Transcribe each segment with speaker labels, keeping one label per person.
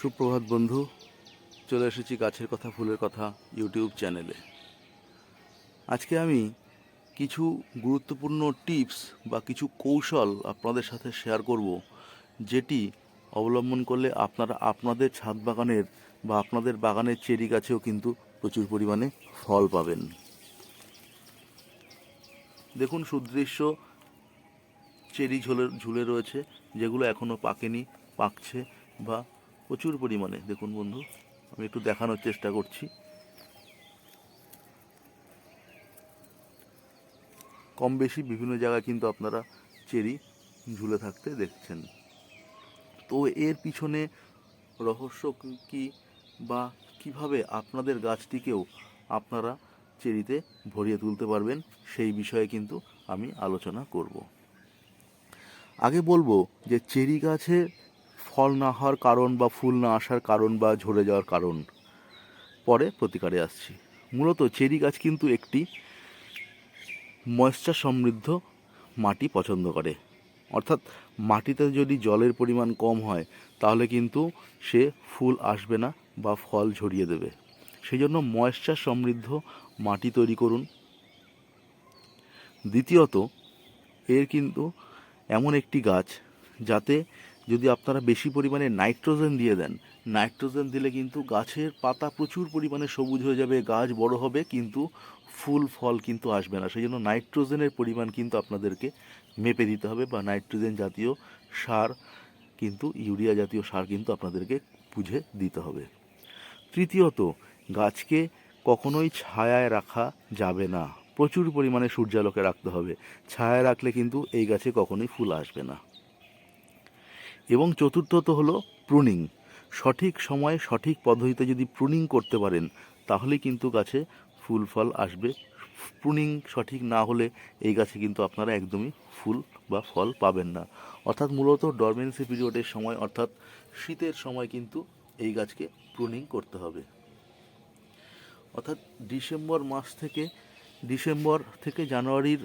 Speaker 1: সুপ্রভাত বন্ধু, চলে এসেছি গাছের কথা, ফুলের কথা ইউটিউব চ্যানেলে। আজকে আমি কিছু গুরুত্বপূর্ণ টিপস বা কিছু কৌশল আপনাদের সাথে শেয়ার করব, যেটি অবলম্বন করলে আপনারা, আপনাদের ছাদ বাগানের বা আপনাদের বাগানের চেরি গাছেও কিন্তু প্রচুর পরিমাণে ফল পাবেন। দেখুন, সুদৃশ্য চেরি ঝুলে ঝুলে রয়েছে, যেগুলো এখনও পাকেনি, পাকছে বা প্রচুর পরিমাণে। দেখুন বন্ধু, আমি একটু দেখানোর চেষ্টা করছি। কম বেশি বিভিন্ন জায়গায় কিন্তু আপনারা চেরি ঝুলে থাকতে দেখছেন। তো এর পিছনে রহস্য কি বা কীভাবে আপনাদের গাছটিকেও আপনারা চেরিতে ভরিয়ে তুলতে পারবেন, সেই বিষয়ে কিন্তু আমি আলোচনা করব। আগে বলব যে চেরি গাছে ফল না হওয়ার কারণ বা ফুল না আসার কারণ বা ঝরে যাওয়ার কারণ পরে প্রতিকারে আসছি। মূলত চেরি গাছ কিন্তু একটি ময়েশ্চার সমৃদ্ধ মাটি পছন্দ করে। অর্থাৎ মাটিতে যদি জলের পরিমাণ কম হয়, তাহলে কিন্তু সে ফুল আসবে না বা ফল ঝরিয়ে দেবে। সেই জন্য ময়েশ্চার সমৃদ্ধ মাটি তৈরি করুন। দ্বিতীয়ত, এর কিন্তু এমন একটি গাছ যাতে যদি আপনারা বেশি পরিমাণে নাইট্রোজেন দিয়ে দেন, নাইট্রোজেন দিলে কিন্তু গাছের পাতা প্রচুর পরিমাণে সবুজ হয়ে যাবে, গাছ বড় হবে, কিন্তু ফুল, ফল কিন্তু আসবে না। সেই জন্য নাইট্রোজেনের পরিমাণ কিন্তু আপনাদেরকে মেপে দিতে হবে বা নাইট্রোজেন জাতীয় সার কিন্তু, ইউরিয়া জাতীয় সার কিন্তু আপনাদেরকে বুঝে দিতে হবে। তৃতীয়ত, গাছকে কখনোই ছায়ায় রাখা যাবে না। প্রচুর পরিমাণে সূর্যালোকে রাখতে হবে। ছায়ায় রাখলে কিন্তু এই গাছে কখনোই ফুল আসবে না। এবং চতুর্থত হলো প্রুনিং। সঠিক সময়ে সঠিক পদ্ধতিতে যদি প্রুনিং করতে পারেন, তাহলে কিন্তু গাছে ফুল ফল আসবে। প্রুনিং সঠিক না হলে এই গাছে কিন্তু আপনারা একদমই ফুল বা ফল পাবেন না। অর্থাৎ মূলত ডরমেন্সি পিরিয়ডের সময় অর্থাৎ শীতের সময় কিন্তু এই গাছকে প্রুনিং করতে হবে। অর্থাৎ ডিসেম্বর মাস থেকে, ডিসেম্বর থেকে জানুয়ারির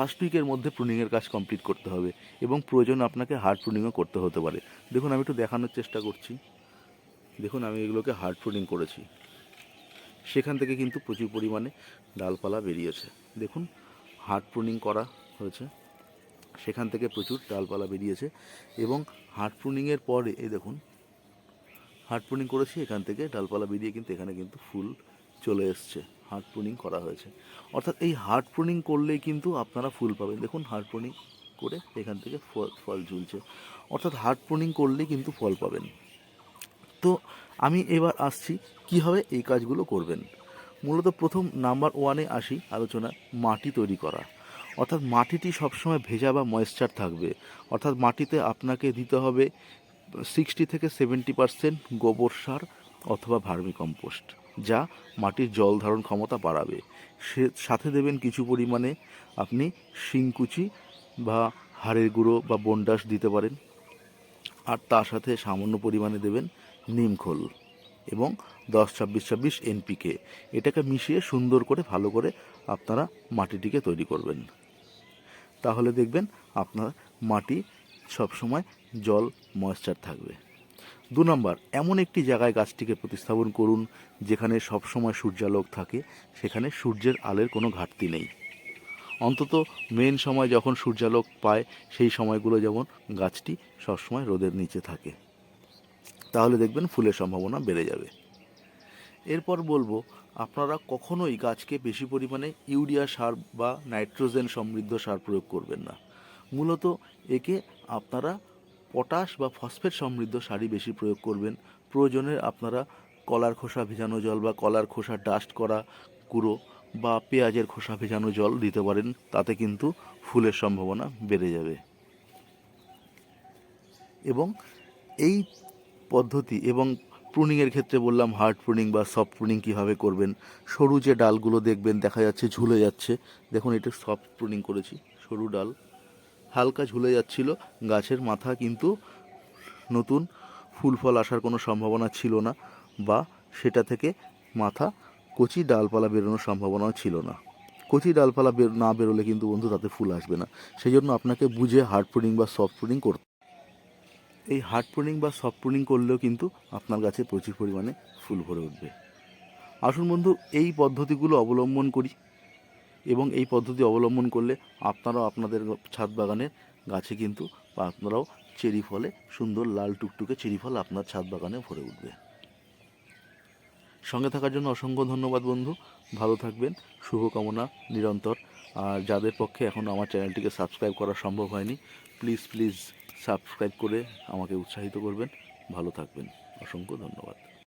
Speaker 1: ফার্স্ট উইকের মধ্যে প্রুনিংয়ের কাজ কমপ্লিট করতে হবে এবং প্রয়োজন আপনাকে হার্ড প্রুনিংও করতে হতে পারে। দেখুন, আমি একটু দেখানোর চেষ্টা করছি। দেখুন, আমি এগুলোকে হার্ড প্রুনিং করেছি। সেখান থেকে কিন্তু প্রচুর পরিমাণে ডালপালা বেরিয়েছে। দেখুন হার্ড প্রুনিং করা হয়েছে। সেখান থেকে প্রচুর ডালপালা বেরিয়েছে এবং হার্ড প্রুনিংয়ের পরে, এই দেখুন হার্ড প্রুনিং করেছি, এখান থেকে ডালপালা বেরিয়ে কিন্তু এখানে কিন্তু ফুল চলে এসছে। হার্ড প্রুনিং করা হয়েছে। অর্থাৎ এই হার্ড প্রুনিং করলেই কিন্তু আপনারা ফুল পাবেন। দেখুন হার্ড প্রুনিং করে এখান থেকে ফল ফল ঝুলছে। অর্থাৎ হার্ড প্রুনিং করলেই কিন্তু ফল পাবেন। তো আমি এবার আসছি কীভাবে এই কাজগুলো করবেন। মূলত প্রথম নাম্বার ওয়ানে আসি আলোচনা মাটি তৈরি করা। অর্থাৎ মাটিটি সবসময় ভেজা বা ময়েশ্চার থাকবে। অর্থাৎ মাটিতে আপনাকে দিতে হবে সিক্সটি থেকে সেভেন্টি পার্সেন্ট গোবর সার অথবা ভার্মি কম্পোস্ট যা মাটির জল ধারণ ক্ষমতা বাড়াবে। সে, সাথে দেবেন কিছু পরিমাণে আপনি শিংকুচি বা হাড়ের গুঁড়ো বা বন্ডাস দিতে পারেন। আর তার সাথে সামান্য পরিমাণে দেবেন নিমখোল এবং দশ ছাব্বিশ ছাব্বিশ এনপিকে। এটাকে মিশিয়ে সুন্দর করে ভালো করে আপনারা মাটিটিকে তৈরি করবেন। তাহলে দেখবেন আপনার মাটি সবসময় জল, ময়েশ্চার থাকবে। দু নম্বর, এমন একটি জায়গায় গাছটিকে প্রতিস্থাপন করুন যেখানে সবসময় সূর্যালোক থাকে, সেখানে সূর্যের আলের কোনো ঘাটতি নেই। অন্তত মেন সময় যখন সূর্যালোক পায়, সেই সময়গুলো যেমন গাছটি সবসময় রোদের নিচে থাকে। তাহলে দেখবেন ফুলের সম্ভাবনা বেড়ে যাবে। এরপর বলব, আপনারা কখনোই গাছকে বেশি পরিমাণে ইউরিয়া সার বা নাইট্রোজেন সমৃদ্ধ সার প্রয়োগ করবেন না। মূলত একে আপনারা পটাশ বা ফসফেট সমৃদ্ধ সারই বেশি প্রয়োগ করবেন। প্রয়োজনে আপনারা কলার খোসা ভেজানো জল বা কলার খোসা ডাস্ট করা গুঁড়ো বা পেঁয়াজের খোসা ভেজানো জল দিতে পারেন, তাতে কিন্তু ফুলের সম্ভাবনা বেড়ে যাবে। এবং এই পদ্ধতি এবং প্রুনিংয়ের ক্ষেত্রে বললাম হার্ড প্রুনিং বা সফট প্রুনিং কীভাবে করবেন, সরু যে ডালগুলো দেখবেন দেখা যাচ্ছে ঝুলে যাচ্ছে। দেখুন, এটা সফট প্রুনিং করেছি, সরু ডাল। হালকা ঝুলে যাচ্ছিল। গাছের মাথা কিন্তু নতুন, ফুল ফল আসার কোনো সম্ভাবনা ছিল না বা সেটা থেকে মাথা কচি ডালপালা বেরোনোর সম্ভাবনাও ছিল না। কচি ডালপালা বের, না বেরোলে কিন্তু বন্ধু তাতে ফুল আসবে না। সেই জন্য আপনাকে বুঝে হার্ড প্রুনিং বা সফট প্রুনিং করতে এই হার্ড প্রুনিং বা সফট প্রুনিং করলেও কিন্তু আপনার গাছে প্রচুর পরিমাণে ফুল ভরে উঠবে। আসুন বন্ধু, এই পদ্ধতিগুলো অবলম্বন করি। এবং এই পদ্ধতি অবলম্বন করলে আপনারাও আপনাদের ছাদ বাগানের গাছে কিন্তু আপনারাও চেরি ফলে, সুন্দর লাল টুকটুকে চেরি ফল আপনার ছাদ বাগানে ভরে উঠবে। সঙ্গে থাকার জন্য অসংখ্য ধন্যবাদ বন্ধু। ভালো থাকবেন, শুভকামনা নিরন্তর। আর যাদের পক্ষে এখন আমার চ্যানেলটিকে সাবস্ক্রাইব করা সম্ভব হয়নি, প্লিজ প্লিজ সাবস্ক্রাইব করে আমাকে উৎসাহিত করবেন। ভালো থাকবেন, অসংখ্য ধন্যবাদ।